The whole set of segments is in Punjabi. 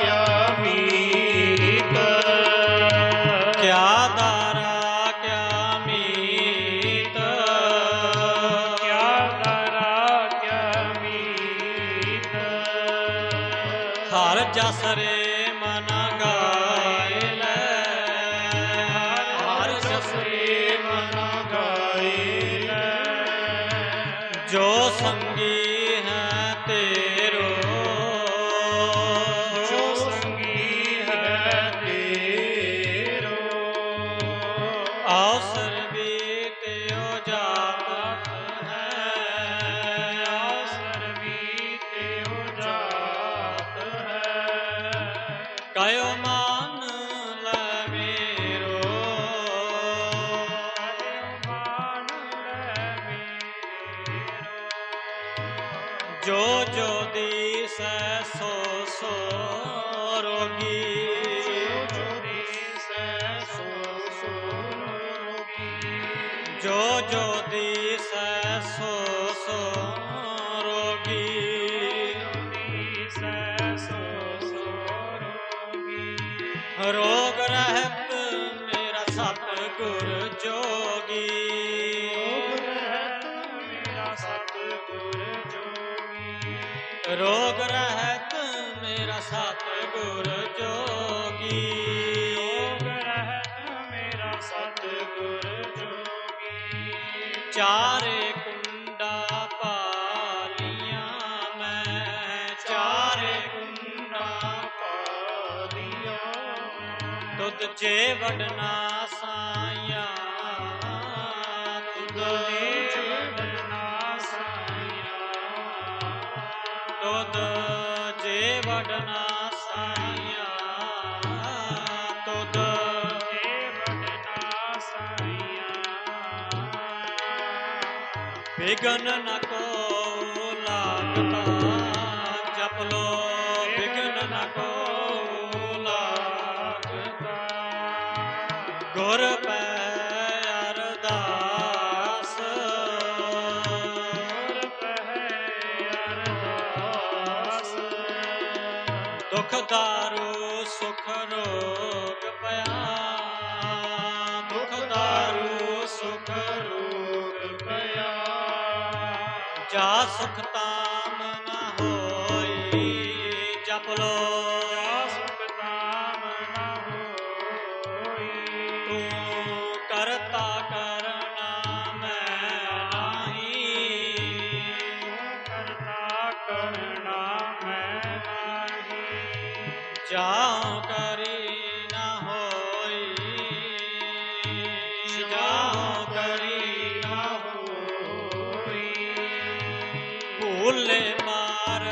ਕਿਆ ਮੀਤ। ਕਿਆ ਦਾਰਾ ਕਿਆ ਮੀਤ। ਕਿਆ ਦਰਾ ਕਿਆ ਮੀਤ। ਹਰ ਜਸ ਰੇ ਮਨ ਗਾਏ ਲੈ। ਹਰ ਜਸ ਰੇ ਮਨ ਗਾਏ ਲੈ। ਜੋ ਸੰਗੀ ਹੈ ਤੇਰੋ ਕਾਇਓ ਮਾਨ ਜੋ ਜੋ ਦੀਸੈ ਸੋ ਸੋ ਰੋਗੀ ਜੋ ਦਿਸੈ ਸੋ ਸੋ ਰੋਗੀ। ਜੋ ਜੋ ਦੀਸੈ ਸੋ ਸੋ ਸਤਿਗੁਰ ਜੋਗੀ। ਰੋਗ ਰਹਿਤ ਮੇਰਾ ਸਤਿਗੁਰ ਜੋਗੀ ਚਾਰੇ ਕੁੰਡਾ ਪਾਲੀਆਂ ਮੈਂ। ਚਾਰੇ ਕੁੰਡਾ ਪਾਲੀਆਂ। ਦੁੱਧ ਜੇ ਵਡਨਾ ਸਾਇਆ ਦੁੱਧ ਜੇ ਵਡਨਾ ਸਾਇਆ ਦੁੱਧ ਜੇ ਵਡਨਾ ਵਿਗਨ ਨ ਕੋ ਲਾਗਤਾ ਜਪ ਲੋ, ਵਿਗਨ ਨ ਕੋ ਲਾਗਤਾ ਗੁਰ ਪੈ ਅਰਦਾਸ ਗੁਰ ਪਹਿ ਅਰਦਾਸ। ਦੁਖ ਦਾਰੂ, ਸੁਖ ਰੋਗ ਪਿਆ। ਜਾ ਸੁਖ ਤਾਮ ਨ ਹੋਈ ਜਪ ਲੋ। ਸੁਖ ਤਾਮ ਨ ਹੋਈ। ਤੂੰ ਕਰਤਾ ਕਰਨਾ ਮੈਂ ਨਾਹੀ ਕਰਤਾ ਕਰਨਾ ਮੈਂ ਨਾਹੀ। ਜਾਉ ਕਰੀ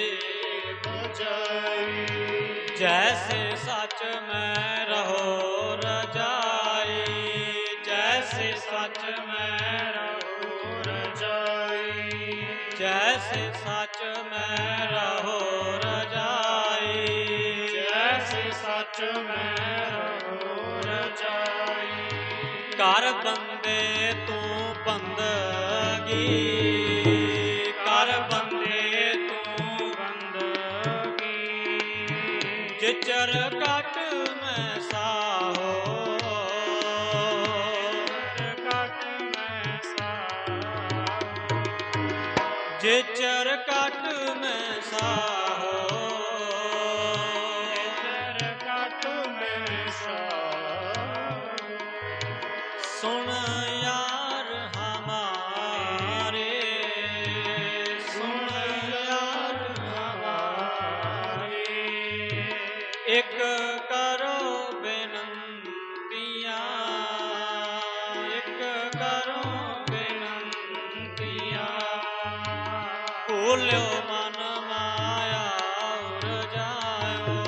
ਦੇ ਬੁਝਾਈ ਜੈਸੇ ਸੱਚ ਮੈਂ ਰਹੋ ਰਜਾਈ ਜੈਸੇ ਸੱਚ ਮੈਂ ਰਹੋ ਰਜਾਈ ਜੈਸੇ ਸੱਚ ਮੈਂ ਰਹੋ ਰਜਾਈ ਜੈਸੇ ਸੱਚ ਮੈਂ ਰਹੋ ਰਜਾਈ ਕਰ ਬੰਦੇ ਤੂੰ ਬੰਦਗੀ ਜਿਚਰ ਕਟ ਮੈਂ ਸਾਹੋ। ਕਟ ਮੈਂ ਸਾਹ ਜਿਚਰ ਕਟ ਮੈਂ ਸਾਹੋ। ભૂલ્યો મન માયા ઉરજાયો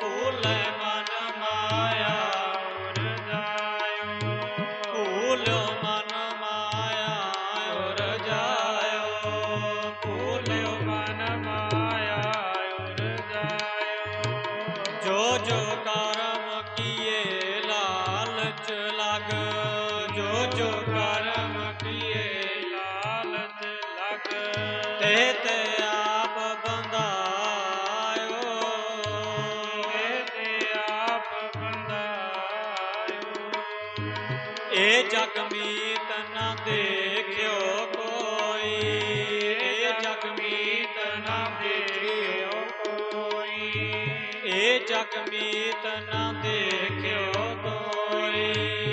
ભૂલે મન માયા ઉરજાયો ભૂલ્યો મન માયા ઉરજાયો ભૂલ્યો મન માયા ઉરજાયો જો જો કા ਤੇ ਤੇ ਆਪ ਬੰਦਾਇਓ ਤੇ ਆਪ ਬੰਦਾਇਓ ਇਹ ਜਗ ਮੀਤ ਨਾ ਦੇਖਿਓ ਕੋਈ। ਇਹ ਜਗ ਮੀਤ ਨਾ ਦੇਖਿਓ ਕੋਈ। ਇਹ ਜਗ ਮੀਤ ਨਾ ਦੇਖਿਓ ਕੋਈ।